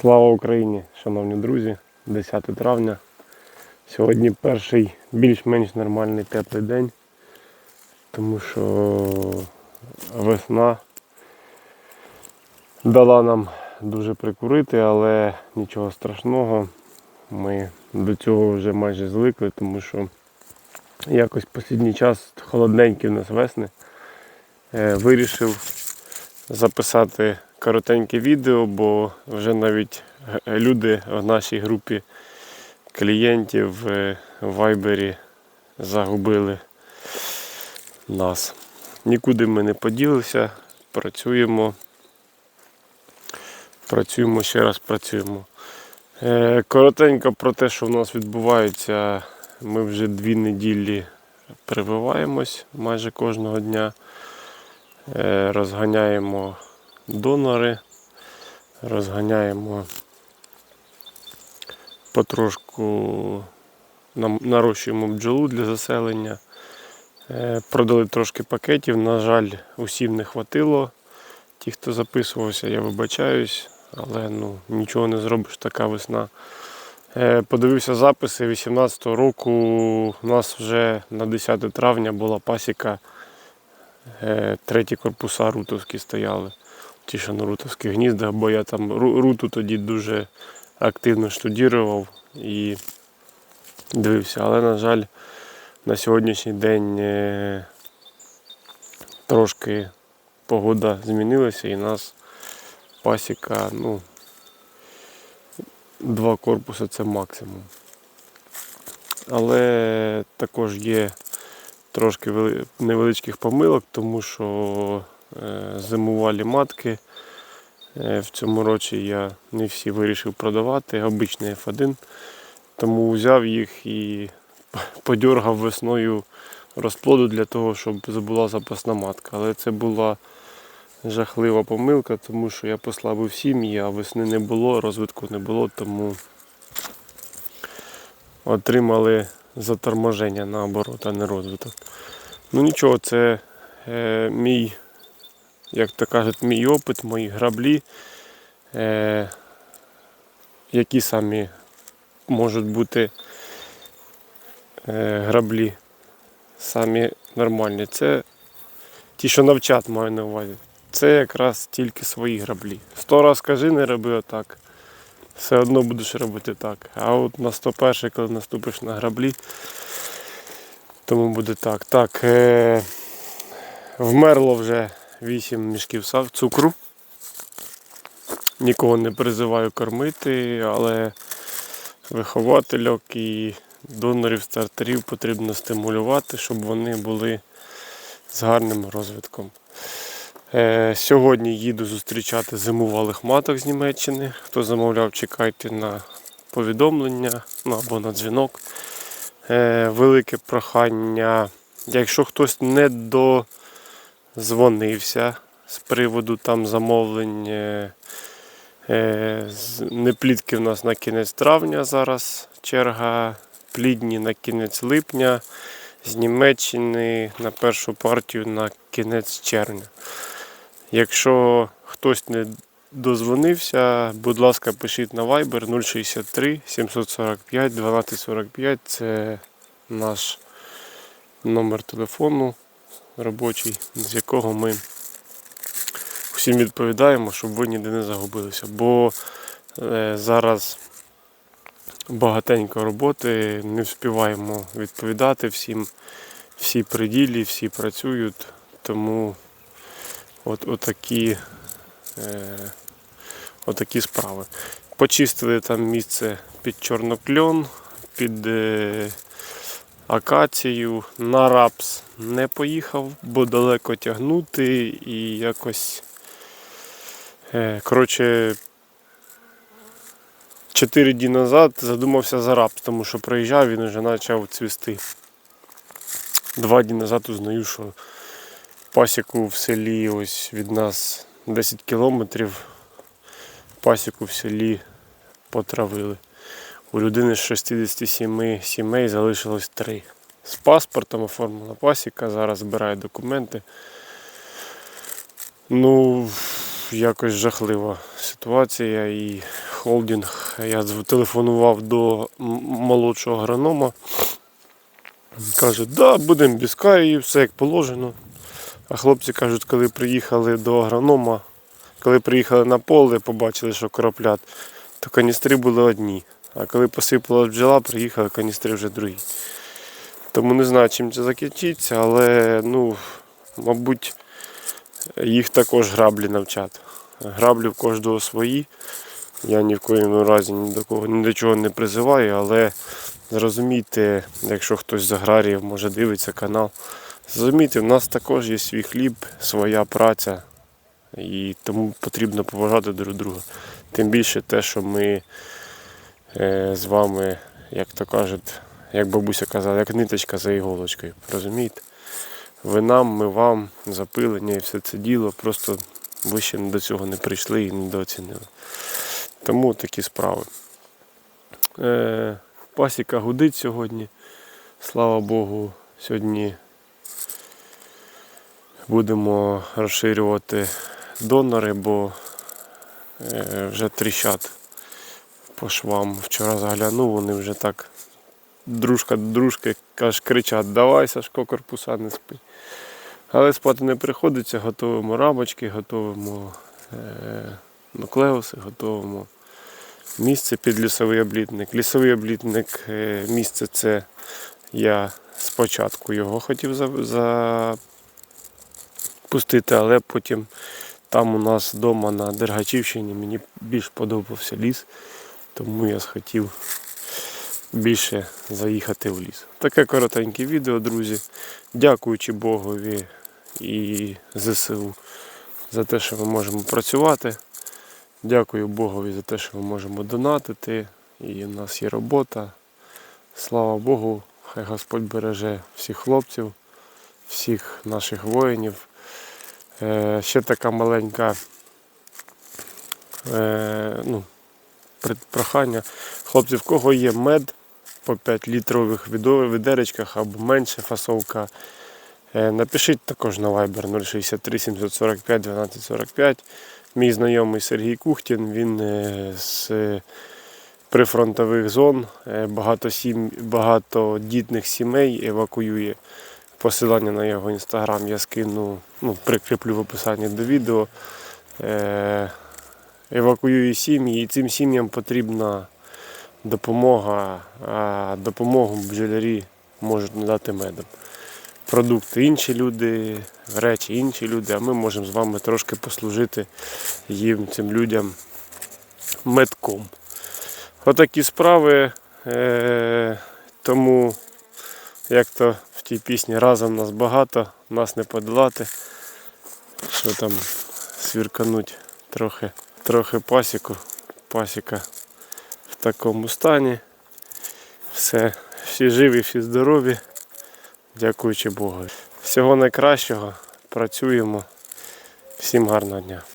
Слава Україні, шановні друзі, 10 травня. Сьогодні перший більш-менш нормальний теплий день, тому що весна дала нам дуже прикурити, але нічого страшного. Ми до цього вже майже звикли, тому що якось в останній час холодненькі в нас весни. Е, Вирішив записати коротеньке відео, бо вже навіть люди в нашій групі клієнтів е, в Вайбері загубили нас. Нікуди ми не поділися, працюємо. Працюємо ще раз працюємо. Е, Коротенько про те, що в нас відбувається, ми вже дві неділі прививаємось майже кожного дня. Е, Розганяємо донори, розганяємо потрошку, нарощуємо бджолу для заселення. Е, Продали трошки пакетів. На жаль, усім не хватило. Ті, хто записувався, я вибачаюсь, але ну, нічого не зробиш, така весна. Е, Подивився записи 18-го року. У нас вже на 10 травня була пасіка. Е, Треті корпуса рутовські стояли. Ті, що на рутовських гніздах, бо я там руту тоді дуже активно штудірував і дивився. Але, на жаль, на сьогоднішній день е, трошки погода змінилася і нас пасіка, ну, два корпуси це максимум. Але також є трошки невеличких помилок, тому що е, зимувалі матки е, в цьому році я не всі вирішив продавати, обичний F1. Тому взяв їх і подьоргав весною розплоду для того, щоб була запасна матка. Але це була жахлива помилка, тому що я послабив сім'ї, а весни не було, розвитку не було, тому отримали заторможення наоборот, а не розвиток. Ну нічого, це е, мій, як то кажуть, мій опит, мої граблі, е, які самі можуть бути е, граблі самі нормальні. Це ті, що навчат маю на увазі. Це якраз тільки свої граблі. Сто раз кажи, не роби отак. Все одно будеш робити так. А от на 101, коли наступиш на граблі, тому буде так. Так, е- вмерло вже 8 мішків цукру. Нікого не призиваю кормити, але виховательок і донорів стартерів потрібно стимулювати, щоб вони були з гарним розвитком. Е, Сьогодні їду зустрічати зимувалих маток з Німеччини. Хто замовляв, чекайте на повідомлення ну, або на дзвінок. Е, Велике прохання. Якщо хтось не дозвонився з приводу там замовлень, е, неплідки в нас на кінець травня зараз черга, плідні на кінець липня, з Німеччини на першу партію на кінець червня. Якщо хтось не дозвонився, будь ласка, пишіть на Viber 063 745 1245. Це наш номер телефону робочий, з якого ми всім відповідаємо, щоб ви ніде не загубилися. Бо е, зараз багатенько роботи, не вспіваємо відповідати всім. Всі при ділі, всі працюють, тому от, отакі, е, отакі справи. Почистили там місце під чорнокльон, під е, акацію. На рапс не поїхав, бо далеко тягнути і якось. Е, коротше, 4 дні назад задумався за рапс, тому що приїжджав, він вже почав цвісти. Два дні назад узнаю, що пасіку в селі ось від нас 10 кілометрів. Пасіку в селі потравили. У людини з 67 сімей залишилось 3. З паспортом оформлена пасіка, зараз збирає документи. Ну, якось жахлива ситуація і Холдинг. Я телефонував до молодшого агронома. Каже, да, будемо без каї, все як положено. А хлопці кажуть, коли приїхали до агронома, коли приїхали на поле, побачили, що кроплять, то каністри були одні. А коли посипалась бджола, приїхали каністри вже другі. Тому не знаю, чим це закінчиться, але ну, мабуть, їх також граблі навчать. Граблі в кожного свої. Я ні в коєму разі ні до кого ні до чого не призиваю, але зрозумійте, якщо хтось з аграріїв може дивиться канал, зрозумійте, в нас також є свій хліб, своя праця, і тому потрібно поважати друг друга. Тим більше те, що ми е, з вами, як то кажуть, як бабуся казала, як ниточка за іголочкою. Розумієте? Ви нам, ми вам, запилення і все це діло, просто ви ще до цього не прийшли і недооцінили. Тому такі справи. Е, пасіка гудить сьогодні. Слава Богу, сьогодні будемо розширювати донори, бо е, вже тріщать по швам. Вчора заглянув, вони вже так дружка до дружки каже, кричать, давай, Сашко, корпуса не спи. Але спати не приходиться, готуємо рамочки, готуємо е, нуклеуси, готуємо місце під лісовий облітник. Лісовий облітник е, місце це я спочатку його хотів запустити, але потім там у нас вдома на Дергачівщині мені більш подобався ліс, тому я схотів більше заїхати в ліс. Таке коротеньке відео, друзі. Дякуючи Богові і ЗСУ за те, що ми можемо працювати. Дякую Богові за те, що ми можемо донатити. І в нас є робота. Слава Богу, хай Господь береже всіх хлопців, всіх наших воїнів. Е, ще така маленька е, ну, прохання. Хлопці, в кого є мед по 5 літрових відеречках або менше фасовка, е, напишіть також на Viber 063 745 1245. Мій знайомий Сергій Кухтін, він е, з прифронтових зон, е, багато сім, багатодітних сімей евакуює. Посилання на його інстаграм я скину, ну, прикріплю в описанні до відео. Е, евакуює сім'ї, і цим сім'ям потрібна допомога, допомогу бджолярі можуть надати медом. Продукти інші люди, речі інші люди, а ми можемо з вами трошки послужити їм, цим людям медком. Отакі справи. Е, тому, як то в тій пісні разом нас багато, нас не подолати. Що там свіркануть трохи, трохи пасіку. Пасіка в такому стані. Все, всі живі, всі здорові. Дякуючи Богу. Всього найкращого. Працюємо. Всім гарного дня.